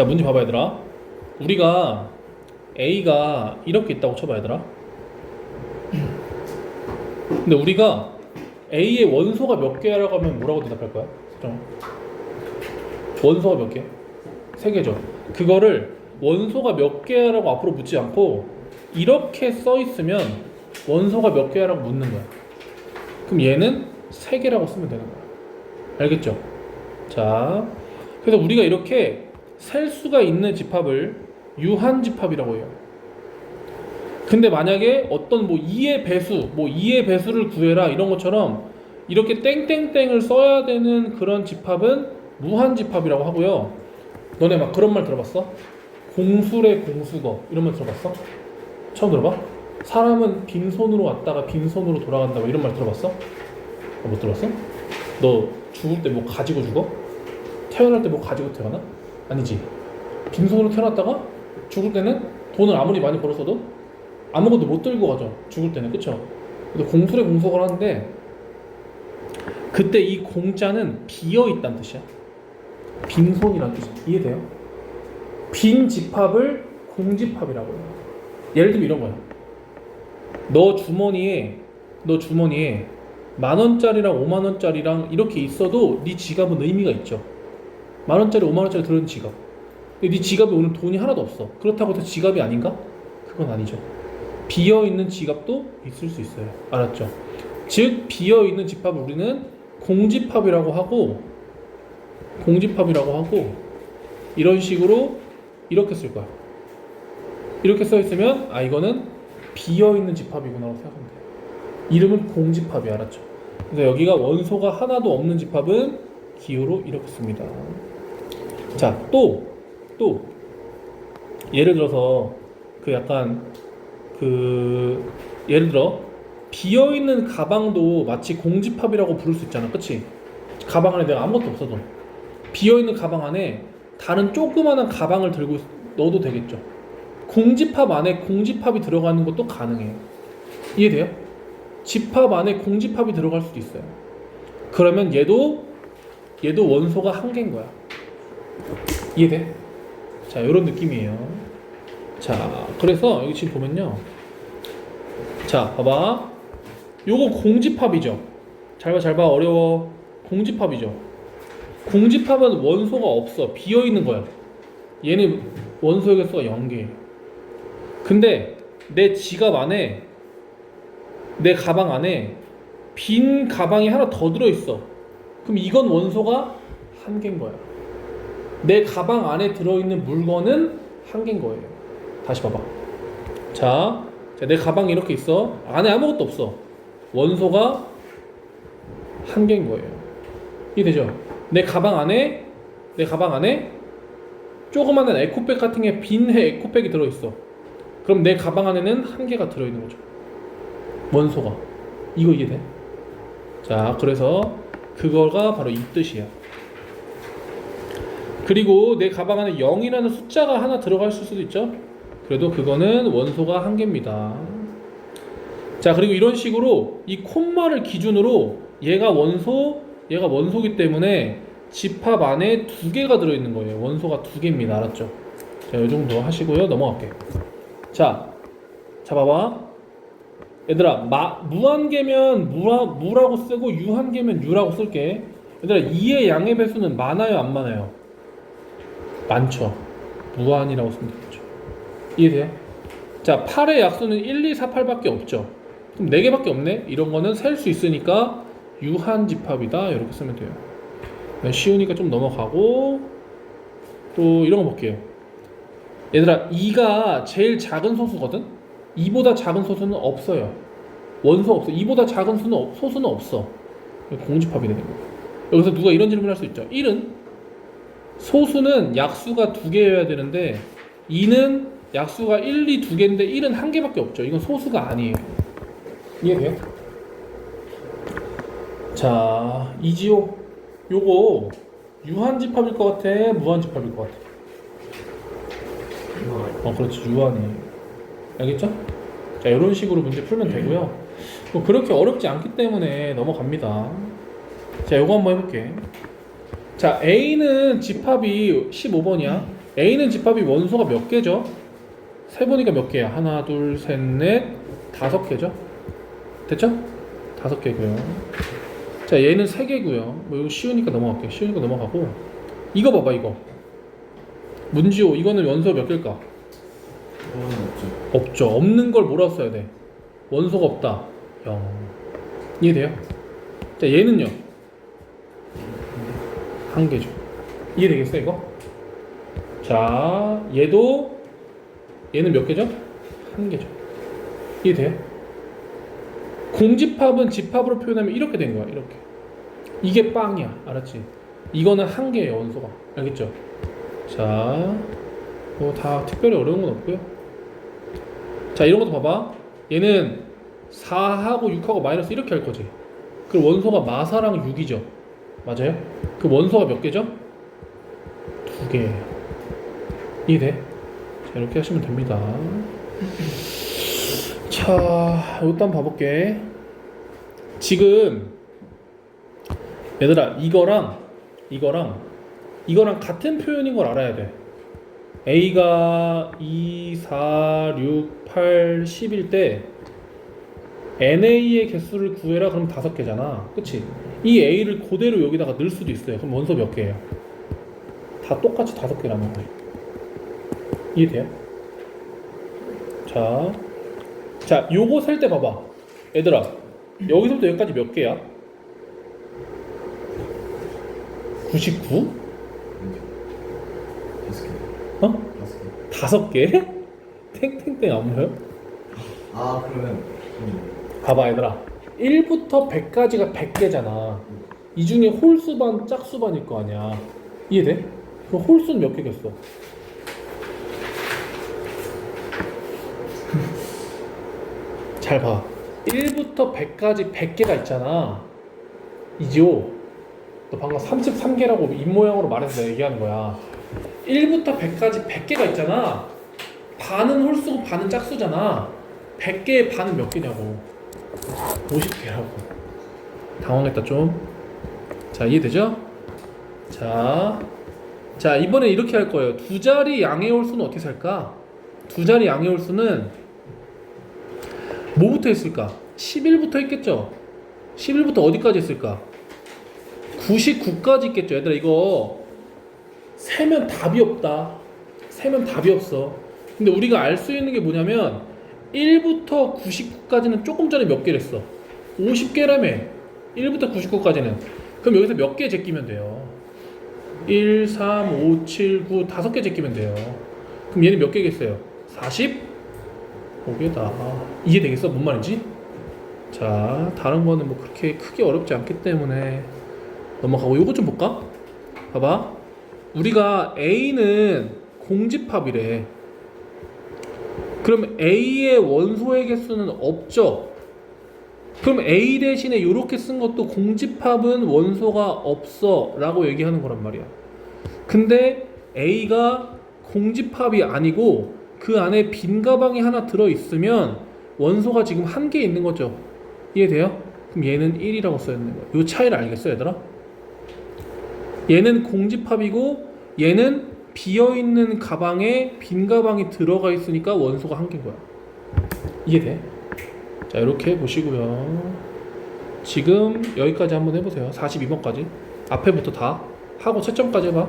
자 문제 봐봐 얘들아 우리가 A가 이렇게 있다고 쳐봐 얘들아 근데 우리가 A의 원소가 몇 개라고 하면 뭐라고 대답할 거야? 좀. 원소가 몇 개? 세 개죠 그거를 원소가 몇 개라고 앞으로 묻지 않고 이렇게 써 있으면 원소가 몇 개라고 묻는 거야 그럼 얘는 세 개라고 쓰면 되는 거야 알겠죠? 자 그래서 우리가 이렇게 셀 수가 있는 집합을 유한 집합이라고 해요. 근데 만약에 어떤 뭐 2의 배수, 뭐 2의 배수를 구해라 이런 것처럼 이렇게 땡땡땡을 써야 되는 그런 집합은 무한 집합이라고 하고요. 너네 막 그런 말 들어봤어? 공술의 공수거 이런 말 들어봤어? 처음 들어봐? 사람은 빈손으로 왔다가 빈손으로 돌아간다 고 이런 말 들어봤어? 어, 못 들어봤어? 너 죽을 때 뭐 가지고 죽어? 태어날 때 뭐 가지고 태어나? 아니지. 빈손으로 태어났다가 죽을 때는 돈을 아무리 많이 벌었어도 아무것도 못 들고 가죠. 죽을 때는 그쵸? 근데 공술의 공석을 하는데 그때 이 공자는 비어 있다는 뜻이야. 빈손이라는 뜻이야. 이해돼요? 빈 집합을 공집합이라고 해요. 예를 들면 이런 거야. 너 주머니에 너 주머니에 만 원짜리랑 오만 원짜리랑 이렇게 있어도 네 지갑은 의미가 있죠. 만 원짜리, 오만 원짜리 들어있는 지갑. 근데 네 지갑에 오늘 돈이 하나도 없어. 그렇다고 해서 지갑이 아닌가? 그건 아니죠. 비어 있는 지갑도 있을 수 있어요. 알았죠? 즉 비어 있는 집합을 우리는 공집합이라고 하고 공집합이라고 하고 이런 식으로 이렇게 쓸 거야. 이렇게 써 있으면 아 이거는 비어 있는 집합이구나라고 생각하면 돼. 이름은 공집합이 알았죠? 그래서 여기가 원소가 하나도 없는 집합은 기호로 이렇게 씁니다. 자, 또, 또, 예를 들어서, 그 약간, 그, 예를 들어, 비어있는 가방도 마치 공집합이라고 부를 수 있잖아. 그치? 가방 안에 내가 아무것도 없어도. 비어있는 가방 안에 다른 조그마한 가방을 들고 있- 넣어도 되겠죠. 공집합 안에 공집합이 들어가는 것도 가능해요. 이해돼요? 집합 안에 공집합이 들어갈 수도 있어요. 그러면 얘도 얘도 원소가 한 개인 거야. 이해돼? 자, 이런 느낌이에요. 자, 그래서 여기 지금 보면요. 자, 봐봐. 요거 공집합이죠. 잘 봐, 잘 봐. 어려워. 공집합이죠. 공집합은 원소가 없어. 비어 있는 거야. 얘는 원소의 개수가 0개예요. 근데 내 지갑 안에 내 가방 안에 빈 가방이 하나 더 들어 있어. 그럼 이건 원소가 한 개인 거야. 내 가방 안에 들어있는 물건은 한 개인 거예요. 다시 봐봐. 자, 자, 내 가방이 이렇게 있어. 안에 아무것도 없어. 원소가 한 개인 거예요. 이해되죠? 내 가방 안에 내 가방 안에 조그마한 에코백 같은 게빈 에코백이 들어있어. 그럼 내 가방 안에는 한 개가 들어있는 거죠. 원소가 이거 이해돼? 자 그래서 그거가 바로 이 뜻이야 그리고 내 가방 안에 0이라는 숫자가 하나 있을 수도 있죠. 그래도 그거는 원소가 한 개입니다. 자 그리고 이런 식으로 이 콤마를 기준으로 얘가 원소 얘가 원소기 때문에 집합 안에 두 개가 들어있는 거예요. 원소가 두 개입니다. 알았죠? 자 이 정도 하시고요. 넘어갈게요. 자, 자 봐봐 얘들아 마, 무한계면 무라, 무라고 쓰고 유한계면 유라고 쓸게 얘들아 2의 양의 배수는 많아요 안 많아요? 많죠 무한이라고 쓰면 되겠죠 이해돼요? 자 8의 약수는 1, 2, 4, 8밖에 없죠 그럼 4개밖에 없네? 이런 거는 셀 수 있으니까 유한 집합이다 이렇게 쓰면 돼요 네, 쉬우니까 좀 넘어가고 또 이런 거 볼게요 얘들아 2가 제일 작은 소수거든? 2보다 작은 소수는 없어요. 원소 없어. 2보다 작은 수는 없, 소수는 없어. 공집합이 되는 거예요. 여기서 누가 이런 질문을 할 수 있죠. 1은 소수는 약수가 두 개여야 되는데 2는 약수가 1, 2, 두 개인데 1은 한 개밖에 없죠. 이건 소수가 아니에요. 이해돼요? 자, 이지호 요거 유한집합일 것 같아? 무한집합일 것 같아? 어, 그렇지. 유한이에요. 알겠죠? 자, 이런 식으로 문제 풀면 되고요. 뭐 그렇게 어렵지 않기 때문에 넘어갑니다. 자, 요거 한번 해볼게. 자, A는 집합이 15번이야. A는 집합이 원소가 몇 개죠? 세 보니까 몇 개야? 하나, 둘, 셋, 넷, 다섯 개죠? 됐죠? 다섯 개고요. 자, 얘는 세 개고요. 뭐 이거 쉬우니까 넘어갈게요. 쉬우니까 넘어가고 이거 봐봐 이거. 문지호 이거는 원소 몇 개일까? 없죠. 없는 걸 뭐라고 써야 돼? 원소가 없다. 0. 이해돼요? 자, 얘는요? 한 개죠. 이해되겠어, 이거? 자, 얘도 얘는 몇 개죠? 한 개죠. 이해돼요? 공집합은 집합으로 표현하면 이렇게 된 거야, 이렇게. 이게 빵이야, 알았지? 이거는 한 개예요, 원소가. 알겠죠? 자, 뭐 다 특별히 어려운 건 없고요. 자 이런 것도 봐봐 얘는 4하고 6하고 마이너스 이렇게 할 거지 그럼 원소가 마사랑 6이죠 맞아요? 그 원소가 몇 개죠? 두 개. 이해돼? 자 이렇게 하시면 됩니다 자 한번 봐볼게 지금 얘들아 이거랑 이거랑 이거랑 같은 표현인 걸 알아야 돼 A가 2, 4, 6, 8, 10일 때 NA의 개수를 구해라 그럼 다섯 개잖아 그치? 이 A를 그대로 여기다가 넣을 수도 있어요 그럼 원소 몇 개예요? 다 똑같이 다섯 개라는 거예요 이해돼요? 자, 자 요거 셀 때 봐봐 얘들아 여기서부터 여기까지 몇 개야? 99? 다섯 개. 어? 다섯 개. 다섯 개? 탱탱탱 안 보여? 아 그러면 음. 봐봐 얘들아 1부터 100까지가 100개잖아 이 중에 홀수 반 짝수 반일 거 아니야 이해돼? 그럼 홀수는 몇 개겠어? 잘 봐. 1부터 100까지 100개가 있잖아. 이지호. 너 방금 33개라고 입모양으로 말해서 내가 얘기하는 거야. 1부터 100까지 100개가 있잖아. 반은 홀수고 반은 짝수잖아. 100개의 반은 몇 개냐고. 50개라고. 당황했다 좀. 자, 이해되죠? 자. 자, 이번에 이렇게 할 거예요. 두 자리 양의 홀수는 어떻게 살까? 두 자리 양의 홀수는 뭐부터 했을까? 11부터 했겠죠? 11부터 어디까지 했을까? 99까지 있겠죠? 얘들아, 이거 세면 답이 없다. 세면 답이 없어. 근데 우리가 알 수 있는 게 뭐냐면 1부터 99까지는 조금 전에 몇 개를 했어? 50개라며. 1부터 99까지는. 그럼 여기서 몇 개 제끼면 돼요? 1, 3, 5, 7, 9 다섯 개 제끼면 돼요. 그럼 얘는 몇 개겠어요? 40? 5개다. 이해되겠어? 뭔 말인지? 자, 다른 거는 뭐 그렇게 크게 어렵지 않기 때문에 넘어가고 요거 좀 볼까? 봐봐. 우리가 A는 공집합이래. 그럼 A의 원소의 개수는 없죠. 그럼 A 대신에 이렇게 쓴 것도 공집합은 원소가 없어 라고 얘기하는 거란 말이야. 근데 A가 공집합이 아니고 그 안에 빈 가방이 하나 들어 있으면 원소가 지금 한 개 있는 거죠. 이해돼요? 그럼 얘는 1이라고 써 있는 거야. 이 차이를 알겠어, 얘들아? 얘는 공집합이고 얘는 비어 있는 가방에 빈 가방이 들어가 있으니까 원소가 한 개인 거야. 이해돼? 자, 이렇게 보시고요. 지금 여기까지 한번 해보세요. 42번까지. 앞에부터 다 하고 채점까지 해봐.